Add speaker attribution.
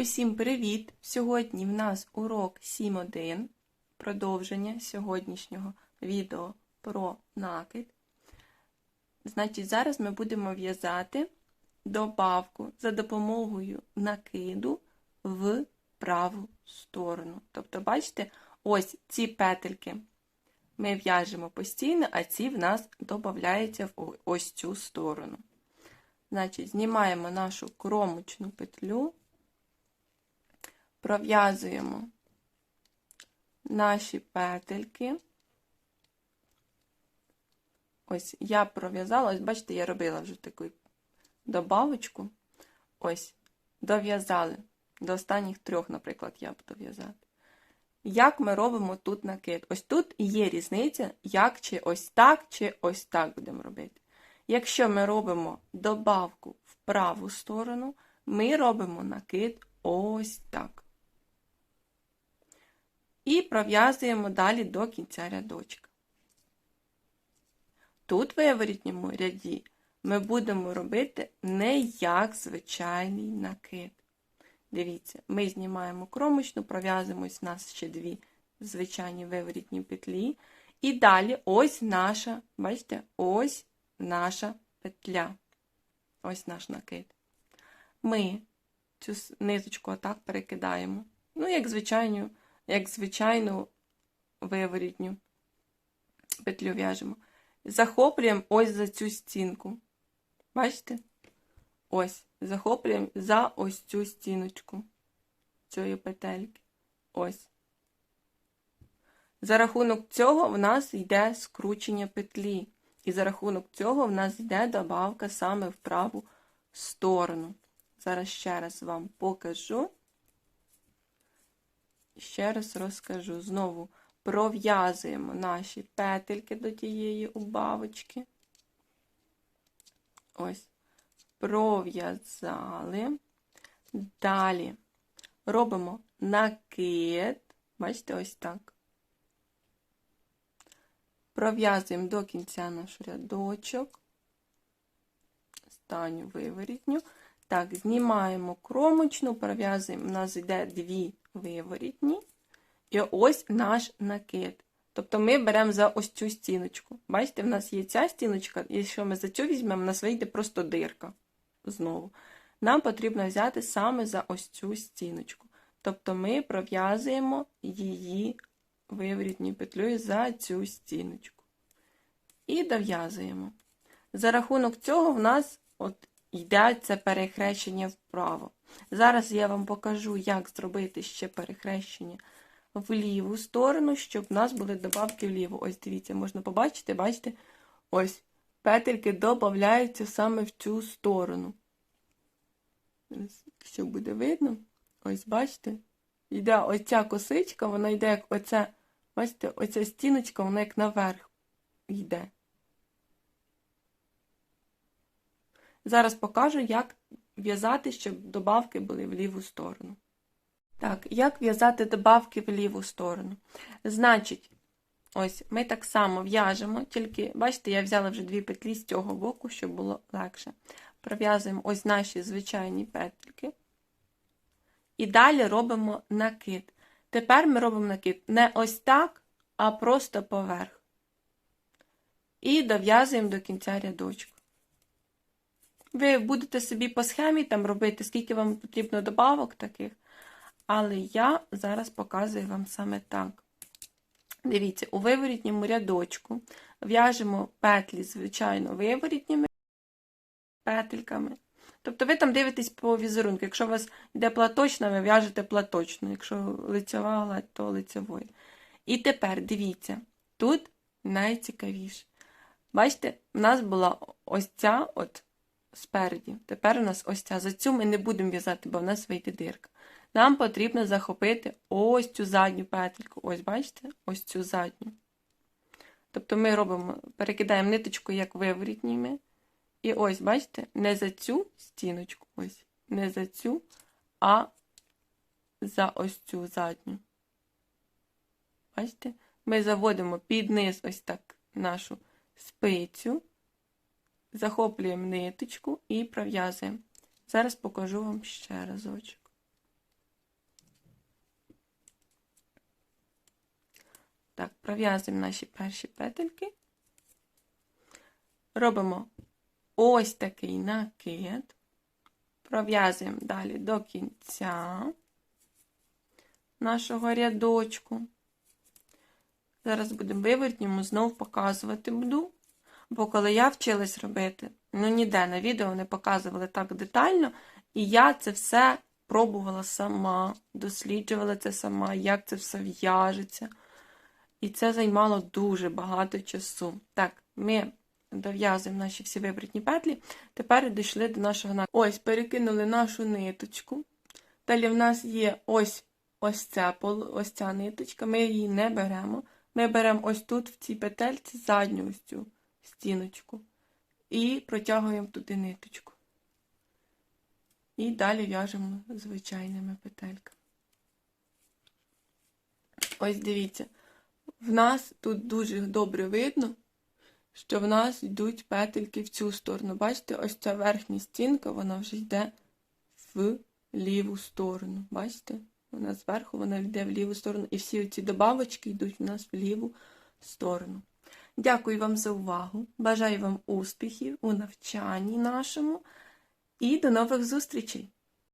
Speaker 1: Усім привіт! Сьогодні в нас урок 7.1, продовження сьогоднішнього відео про накид. Значить, зараз ми будемо в'язати добавку за допомогою накиду в праву сторону. Тобто, бачите, ось ці петельки ми в'яжемо постійно, а ці в нас додаються в ось цю сторону. Значить, знімаємо нашу кромочну петлю, пров'язуємо наші петельки. Ось я пров'язала, ось бачите, я робила вже таку добавочку. Ось, дов'язали. До останніх трьох, наприклад, я буду в'язати. Як ми робимо тут накид? Ось тут є різниця, як чи ось так, чи ось так будемо робити. Якщо ми робимо добавку в праву сторону, ми робимо накид ось так. І пров'язуємо далі до кінця рядочка. Тут в виворітньому ряді ми будемо робити не як звичайний накид. Дивіться, ми знімаємо кромочну, пров'язуємось у нас ще дві звичайні виворітні петлі. І далі ось наша, бачите, ось наша петля. Ось наш накид. Ми цю ниточку отак перекидаємо. Ну, як звичайну, як звичайну виворітню петлю в'яжемо. Захоплюємо ось за цю стінку. Бачите? Ось. Захоплюємо за ось цю стіночку цієї петельки. Ось. За рахунок цього в нас йде скручення петлі. І за рахунок цього в нас йде добавка саме в праву сторону. Зараз ще раз вам покажу. Ще раз розкажу. Знову пров'язуємо наші петельки до тієї убавочки. Ось. Пров'язали. Далі робимо накид. Бачите, ось так. Пров'язуємо до кінця наш рядочок, останню виворітню. Так, знімаємо кромочну, пров'язуємо, у нас йде дві виворітні. І ось наш накид. Тобто ми беремо за ось цю стіночку. Бачите, в нас є ця стіночка, і якщо ми за цю візьмемо, у нас вийде просто дирка. Знову. Нам потрібно взяти саме за ось цю стіночку. Тобто ми пров'язуємо її виворітною петлею за цю стіночку. І дов'язуємо. За рахунок цього в нас от йде це перехрещення вправо. Зараз я вам покажу, як зробити ще перехрещення в ліву сторону, щоб в нас були добавки вліво. Ось дивіться, можна побачити, бачите, ось петельки додаються саме в цю сторону. Що буде видно? Ось, бачите? Йде оця косичка, вона йде як оця, бачите, оця стіночка, вона як наверх йде. Зараз покажу, як в'язати, щоб добавки були в ліву сторону. Так, як в'язати добавки в ліву сторону? Значить, ось ми так само в'яжемо, тільки, бачите, я взяла вже дві петлі з цього боку, щоб було легше. Пров'язуємо ось наші звичайні петельки. І далі робимо накид. Тепер ми робимо накид не ось так, а просто поверх. І дов'язуємо до кінця рядочку. Ви будете собі по схемі там робити, скільки вам потрібно добавок таких. Але я зараз показую вам саме так. Дивіться, у виворітньому рядочку в'яжемо петлі, звичайно, виворітніми петельками. Тобто ви там дивитесь по візерунку. Якщо у вас йде платочна, ви в'яжете платочну. Якщо лицьова гладь, то лицевою. І тепер дивіться, тут найцікавіше. Бачите, в нас була ось ця от спереді. Тепер у нас ось ця. За цю ми не будемо в'язати, бо в нас вийде дирка. Нам потрібно захопити ось цю задню петельку. Ось, бачите? Ось цю задню. Тобто ми робимо, перекидаємо ниточку, як виворітніми. І ось, бачите, не за цю стіночку, ось, не за цю, а за ось цю задню. Бачите? Ми заводимо під низ ось так нашу спицю, Захоплюємо ниточку і пров'язуємо. Зараз покажу вам ще разочок. Так, пров'язуємо наші перші петельки. Робимо ось такий накид, пров'язуємо далі до кінця нашого рядочку. Зараз будемо вивертньому, знову показувати буду. Бо коли я вчилась робити, ну ніде на відео не показували так детально, і я це все пробувала сама, досліджувала це сама, як це все в'яжеться. І це займало дуже багато часу. Так, ми дов'язуємо наші всі вибратні петлі. Тепер дійшли до нашого накиду. Ось, перекинули нашу ниточку. Далі в нас є ось ось ця, ось ця ниточка, ми її не беремо. Ми беремо ось тут, в цій петельці, задню ось цю стіночку. І протягуємо туди ниточку. І далі в'яжемо звичайними петельками. Ось дивіться, в нас тут дуже добре видно, що в нас йдуть петельки в цю сторону. Бачите, ось ця верхня стінка, вона вже йде в ліву сторону. Бачите? Вона зверху, вона йде в ліву сторону. І всі ці добавочки йдуть в нас в ліву сторону. Дякую вам за увагу. Бажаю вам успіхів у навчанні нашому і до нових зустрічей!